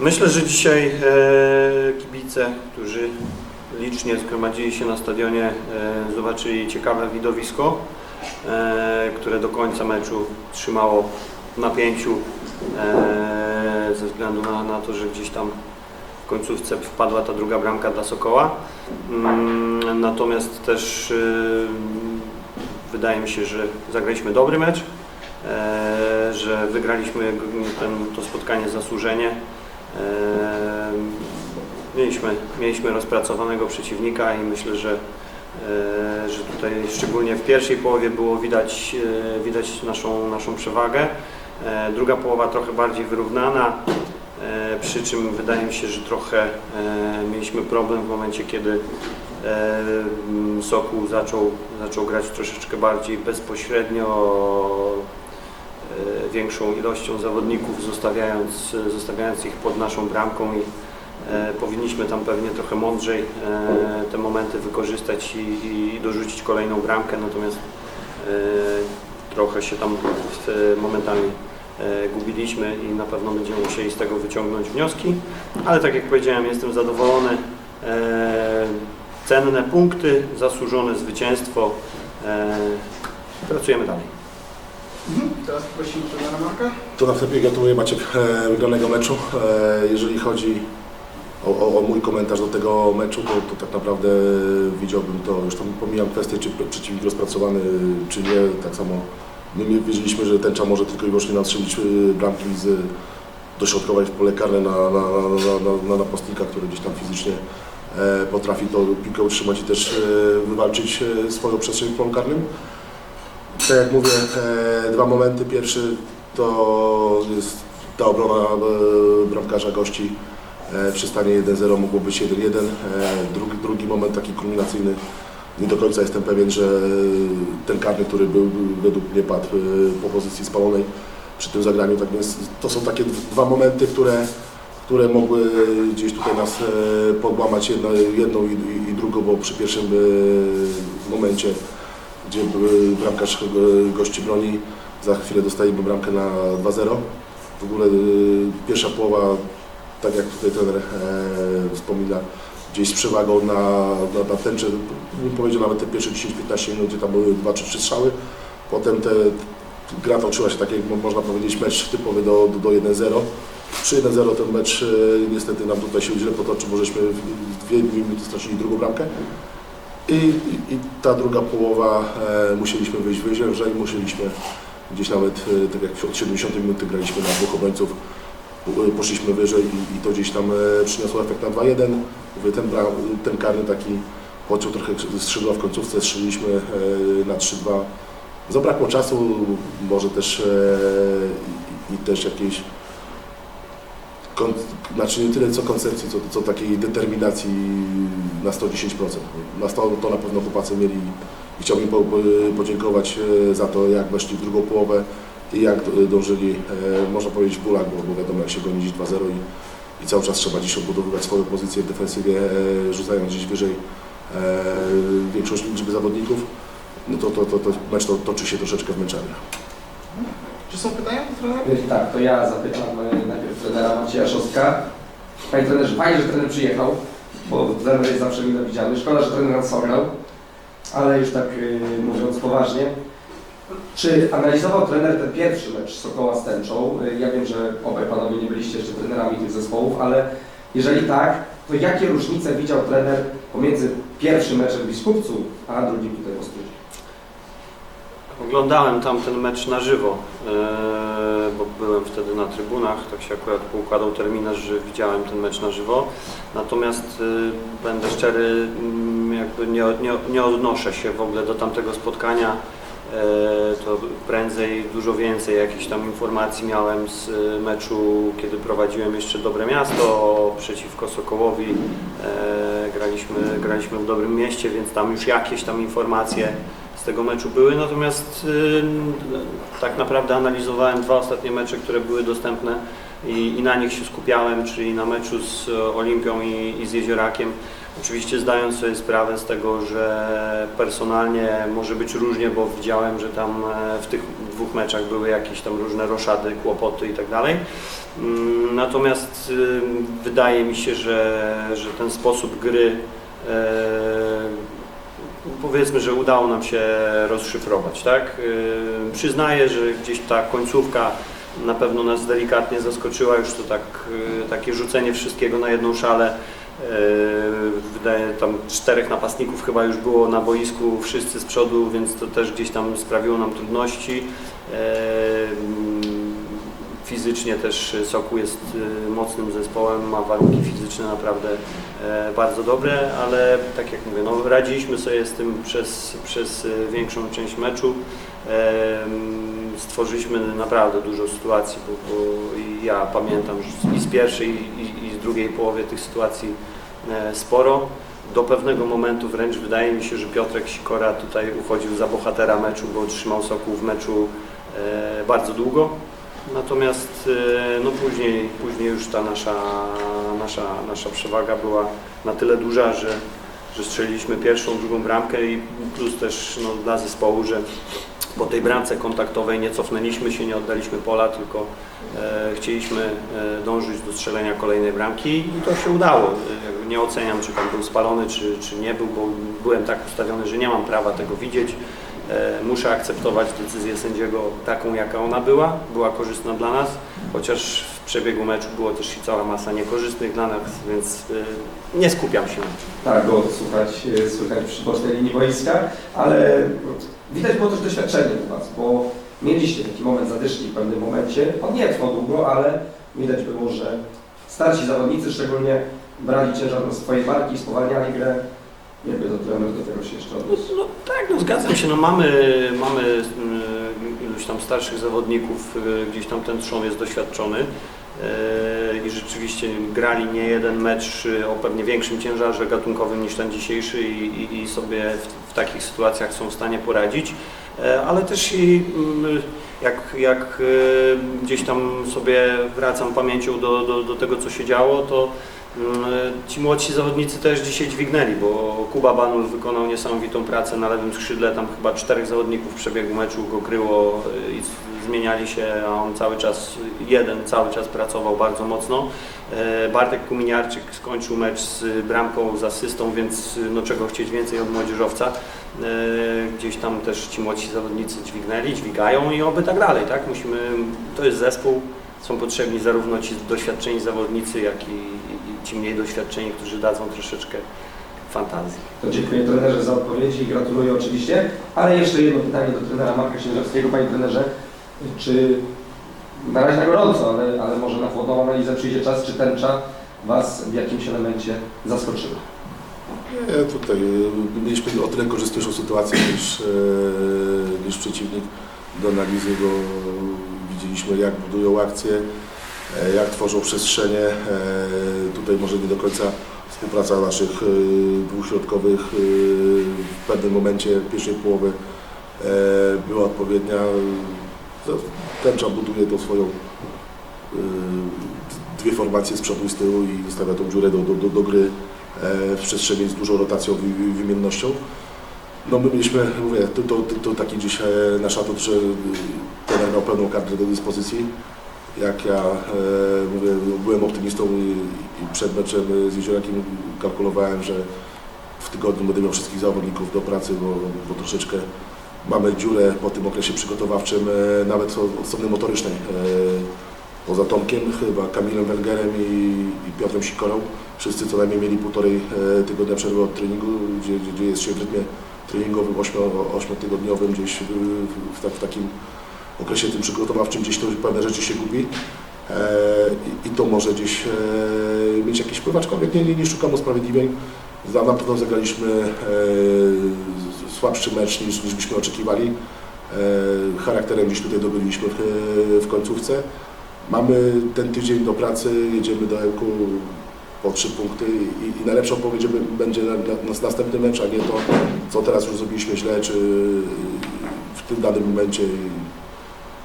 Myślę, że dzisiaj e, kibice, którzy licznie zgromadzili się na stadionie, e, zobaczyli ciekawe widowisko, e, które do końca meczu trzymało napięciu ze względu na, na to, że gdzieś tam w końcówce wpadła ta druga bramka dla Sokoła. Mm, natomiast też wydaje mi się, że zagraliśmy dobry mecz, że wygraliśmy ten, to spotkanie zasłużenie. Mieliśmy, mieliśmy rozpracowanego przeciwnika i myślę, że, e, że tutaj szczególnie w pierwszej połowie było widać, e, widać naszą, naszą przewagę. E, Druga połowa trochę bardziej wyrównana, przy czym wydaje mi się, że trochę mieliśmy problem w momencie, kiedy Sokół zaczął, zaczął grać troszeczkę bardziej bezpośrednio większą ilością zawodników, zostawiając, zostawiając ich pod naszą bramką i e, powinniśmy tam pewnie trochę mądrzej e, te momenty wykorzystać i, i dorzucić kolejną bramkę, natomiast e, trochę się tam momentami e, gubiliśmy i na pewno będziemy musieli z tego wyciągnąć wnioski, ale tak jak powiedziałem, jestem zadowolony. E, cenne punkty, zasłużone zwycięstwo. E, pracujemy dalej. Mhm. Teraz prosimy trenera Marka. To na wstępie gratuluję Maciek e, wygranego meczu. E, Jeżeli chodzi o, o, o mój komentarz do tego meczu, to, to tak naprawdę widziałbym to, już tam pomijam kwestię, czy przeciwnik rozpracowany, czy nie, tak samo my wiedzieliśmy, że tęcza może tylko i wyłącznie nastrzelić e, bramki z dośrodkować w pole karne na, na, na, na, na napastnika, który gdzieś tam fizycznie e, potrafi to piłkę utrzymać i też e, wywalczyć swoją przestrzeń w polu karnym. Tak jak mówię, dwa momenty. Pierwszy to jest ta obrona e, bramkarza gości e, przy stanie 1-0 mogło być 1-1. E, drugi, drugi moment taki kulminacyjny. Nie do końca jestem pewien, że ten karny, który był, według mnie padł po pozycji spalonej przy tym zagraniu. Tak więc to są takie dwa momenty, które, które mogły gdzieś tutaj nas podłamać jedno, jedną i, i, drugą, bo przy pierwszym momencie gdzie bramkarz go- gości broni. Za chwilę dostajemy bramkę na 2-0. W ogóle y, pierwsza połowa, tak jak tutaj trener e, wspomina, gdzieś z przewagą na, na, na tęczę, bym powiedział nawet te pierwsze 10-15 minut, gdzie tam były 2 czy 3 strzały. Potem te, gra toczyła się tak jak mo- można powiedzieć mecz typowy do, do, do 1-0. Przy 1-0 ten mecz e, niestety nam tutaj się źle potoczył, bo żeśmy w dwie minuty stracili drugą bramkę. I, i, I ta druga połowa e, musieliśmy wyjść wyżej, musieliśmy gdzieś nawet, e, tak jak od 70 minuty graliśmy na dwóch obrońców, e, poszliśmy wyżej i, i to gdzieś tam e, przyniosło efekt na 2-1. Mówię, ten, ten karny taki pociął trochę skrzydła w końcówce, strzeliliśmy e, na 3-2. Zabrakło czasu, może też e, i, i też jakiejś kon, znaczy nie tyle co koncepcji, co, co takiej determinacji na 110%. Na 100 to na pewno chłopacy mieli i chciałbym po, po, podziękować e, za to, jak weszli w drugą połowę i jak dążyli, e, można powiedzieć w bólach, bo, bo wiadomo jak się goni gdzieś 2-0 i, i cały czas trzeba dziś odbudowywać swoją pozycję w defensywie, e, rzucając gdzieś wyżej e, większość liczby zawodników, no to, to, to, to mecz to, toczy się troszeczkę w męczarniach. Czy są pytania do trenera? Tak, to ja zapytam e, najpierw trenera Macieja Szostka. Panie trenerze, fajnie, że trener przyjechał, bo trener jest zawsze mile widziany. Szkoda, że trener nas ale już tak y, mówiąc poważnie. Czy analizował trener ten pierwszy mecz Sokoła z Tęczą? Y, Ja wiem, że obaj panowie nie byliście jeszcze trenerami tych zespołów, ale jeżeli tak, to jakie różnice widział trener pomiędzy pierwszym meczem w Biskupcu, a drugim tutaj w Ostródzie? Oglądałem tamten mecz na żywo, e, bo byłem wtedy na trybunach, tak się akurat poukładał terminarz, że widziałem ten mecz na żywo. Natomiast e, będę szczery, mm, jakby nie, nie, nie odnoszę się w ogóle do tamtego spotkania. E, To prędzej dużo więcej jakichś tam informacji miałem z meczu, kiedy prowadziłem jeszcze Dobre Miasto przeciwko Sokołowi. Graliśmy, graliśmy w Dobrym Mieście, więc tam już jakieś tam informacje z tego meczu były, natomiast y, tak naprawdę analizowałem dwa ostatnie mecze, które były dostępne i, i na nich się skupiałem, czyli na meczu z Olimpią i, i z Jeziorakiem. Oczywiście zdając sobie sprawę z tego, że personalnie może być różnie, bo widziałem, że tam e, w tych dwóch meczach były jakieś tam różne roszady, kłopoty i tak dalej. Mm, Natomiast y, wydaje mi się, że, że ten sposób gry e, powiedzmy, że udało nam się rozszyfrować, tak? Przyznaję, że gdzieś ta końcówka na pewno nas delikatnie zaskoczyła, już to tak, y, takie rzucenie wszystkiego na jedną szalę. Y, Wydaje tam czterech napastników chyba już było na boisku, wszyscy z przodu, więc to też gdzieś tam sprawiło nam trudności. Y, Fizycznie też Soku jest y, mocnym zespołem, ma warunki fizyczne naprawdę e, bardzo dobre, ale tak jak mówię, no, radziliśmy sobie z tym przez, przez e, większą część meczu. Stworzyliśmy naprawdę dużo sytuacji, bo, bo ja pamiętam i z pierwszej i, i z drugiej połowy tych sytuacji e, sporo. Do pewnego momentu wręcz wydaje mi się, że Piotrek Sikora tutaj uchodził za bohatera meczu, bo trzymał Sokół w meczu e, bardzo długo. Natomiast e, no później, później już ta nasza, nasza, nasza przewaga była na tyle duża, że, że strzeliliśmy pierwszą, drugą bramkę i plus też no, dla zespołu, że po tej bramce kontaktowej nie cofnęliśmy się, nie oddaliśmy pola, tylko e, chcieliśmy e, dążyć do strzelenia kolejnej bramki i to się udało. E, nie oceniam, czy tam był spalony, czy, czy nie był, bo byłem tak ustawiony, że nie mam prawa tego widzieć. E, Muszę akceptować decyzję sędziego taką, jaka ona była. Była korzystna dla nas, chociaż w przebiegu meczu było też i cała masa niekorzystnych dla nas, więc e, nie skupiam się. Tak, było to słuchać, e, słychać przy bocznej linii boiska, ale widać było też doświadczenie u Was, bo mieliście taki moment zadyszki w pewnym momencie. On nie trwał długo, ale widać było, że starsi zawodnicy szczególnie brali ciężar na swoje barki, spowalniali grę. Jakby to trener do tego się jeszcze No, odniósł. no tak, no zgadzam się. No mamy, mamy y, iluś tam starszych zawodników, y, gdzieś tam ten trzon jest doświadczony y, i rzeczywiście grali nie jeden mecz y, o pewnie większym ciężarze gatunkowym niż ten dzisiejszy i, i, i sobie w, w takich sytuacjach są w stanie poradzić. Ale też i mm, jak, jak gdzieś tam sobie wracam pamięcią do, do, do tego, co się działo, to Mm, Ci młodsi zawodnicy też dzisiaj dźwignęli, bo Kuba Banul wykonał niesamowitą pracę na lewym skrzydle, tam chyba czterech zawodników w przebiegu meczu go kryło y, i zmieniali się, a on cały czas, jeden cały czas pracował bardzo mocno. E, Bartek Kuminiarczyk skończył mecz z bramką, z asystą, więc no czego chcieć więcej od młodzieżowca. E, Gdzieś tam też ci młodsi zawodnicy dźwignęli, dźwigają i oby tak dalej, tak? Musimy, to jest zespół, są potrzebni zarówno ci doświadczeni zawodnicy, jak i ci mniej doświadczeni, którzy dadzą troszeczkę fantazji. To dziękuję trenerze za odpowiedzi i gratuluję oczywiście. Ale jeszcze jedno pytanie do trenera Marka Księżewskiego. Panie trenerze, czy na razie na gorąco, ale, ale może na chłodną analizę przyjdzie czas, czy tęcza Was w jakimś elemencie zaskoczyła? Nie, tutaj e, mieliśmy o tyle korzystniejszą sytuację niż, e, niż przeciwnik. Do analizy go widzieliśmy, jak budują akcje, jak tworzą przestrzenie. E, Tutaj może nie do końca współpraca naszych e, dwóch środkowych e, w pewnym momencie pierwszej połowy e, była odpowiednia. Tęcza buduje tą swoją e, dwie formacje z przodu i z tyłu i zostawia tą dziurę do, do, do, do gry e, w przestrzeni z dużą rotacją i wymiennością. No my mieliśmy, mówię, to, to, to, taki dzisiaj nasz atut, że trener miał pełną kartę do dyspozycji. Jak ja e, mówię, byłem optymistą i, przed meczem z Jeziorakiem kalkulowałem, że w tygodniu będę miał wszystkich zawodników do pracy, bo, bo troszeczkę mamy dziurę po tym okresie przygotowawczym, e, nawet od strony motorycznej. E, poza Tomkiem, chyba Kamilem Wengerem i, i Piotrem Sikorą. Wszyscy co najmniej mieli półtorej tygodnia przerwy od treningu, gdzie, gdzie, jest się w rytmie treningowym 8-tygodniowym, gdzieś w, w, w, tak, w takim okresie tym przygotowawczym gdzieś to pewne rzeczy się gubi. E, i, I to może gdzieś e, mieć jakiś wpływ, aczkolwiek nie, nie, nie szukam usprawiedliwień. Za na pewno zagraliśmy e, słabszy mecz niż, niż byśmy oczekiwali. Charakterem gdzieś tutaj dobyliśmy w, w końcówce. Mamy ten tydzień do pracy, jedziemy do Ełku po trzy punkty i, i najlepszą odpowiedź żeby będzie na, na następny mecz, a nie to, co teraz już zrobiliśmy źle, czy w tym danym momencie.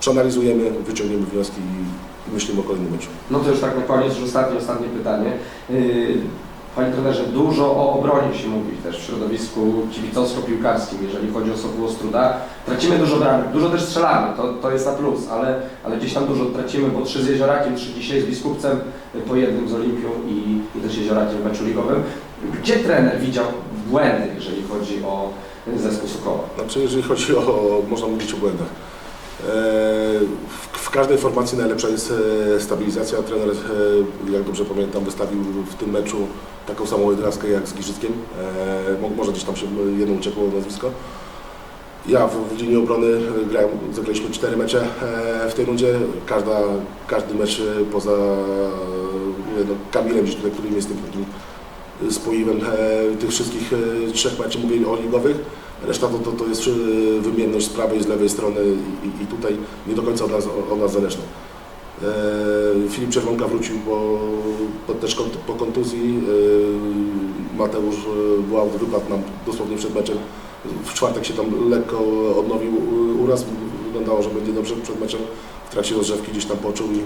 Przeanalizujemy, wyciągniemy wnioski i myślimy o kolejnym meczu. No to już tak na koniec, już ostatnie, ostatnie pytanie. Yy, Panie trenerze, dużo o obronie się mówi też w środowisku kibicowsko-piłkarskim, jeżeli chodzi o Sokół Ostruda. Tracimy dużo bramek, dużo też strzelamy, to, to jest na plus, ale, ale gdzieś tam dużo tracimy, bo trzy z Jeziorakiem, trzy dzisiaj z Biskupcem, po jednym z Olimpią i, i też Jeziorakiem w meczu ligowym. Gdzie trener widział błędy, jeżeli chodzi o zespół Sokoła? Znaczy, jeżeli chodzi o, można mówić o błędach. E, W, każdej formacji najlepsza jest e, stabilizacja. Trener, e, jak dobrze pamiętam, wystawił w tym meczu taką samą jedenastkę jak z Giżyckiem. Mo- Może gdzieś tam się jedno uciekło nazwisko. Ja w, w linii obrony grałem, zagraliśmy cztery mecze w tej rundzie. Każda, każdy mecz poza no, Kamilem, gdzieś tutaj, którym jestem takim spoiwem tych wszystkich trzech meczów, mówię o ligowych. Reszta to, to, to jest e, wymienność z prawej i z lewej strony i, i, tutaj nie do końca od nas, od nas zależne. E, Filip Czerwonka wrócił po, też po kontuzji. E, Mateusz e, Błałd wypadł nam dosłownie przed meczem. W czwartek się tam lekko odnowił uraz. Wyglądało, że będzie dobrze przed meczem. W trakcie rozgrzewki gdzieś tam poczuł i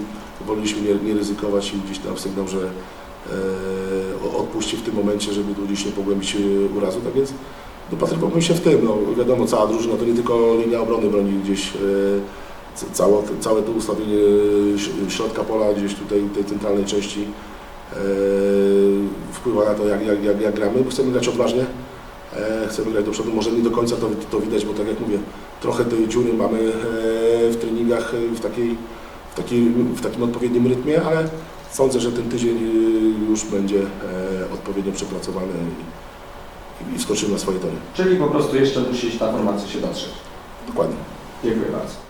woleliśmy nie, nie ryzykować i gdzieś tam sygnał, że odpuści w tym momencie, żeby tu gdzieś nie pogłębić urazu. Tak więc dopatrywałbym się w tym. No, wiadomo, cała drużyna to nie tylko linia obrony broni gdzieś. E, całe, całe to ustawienie ś- środka pola gdzieś tutaj tej centralnej części e, wpływa na to, jak, jak, jak, jak gramy. Chcemy grać odważnie, e, chcemy grać do przodu. Może nie do końca to, to widać, bo tak jak mówię, trochę tej dziury mamy e, w treningach e, w, takiej, w, takiej, w takim odpowiednim rytmie, ale sądzę, że ten tydzień e, już będzie e, odpowiednio przepracowany i, wskoczymy na swoje tory. Czyli po prostu jeszcze musi ta formacja się dotrzeć. Dokładnie. Dziękuję bardzo.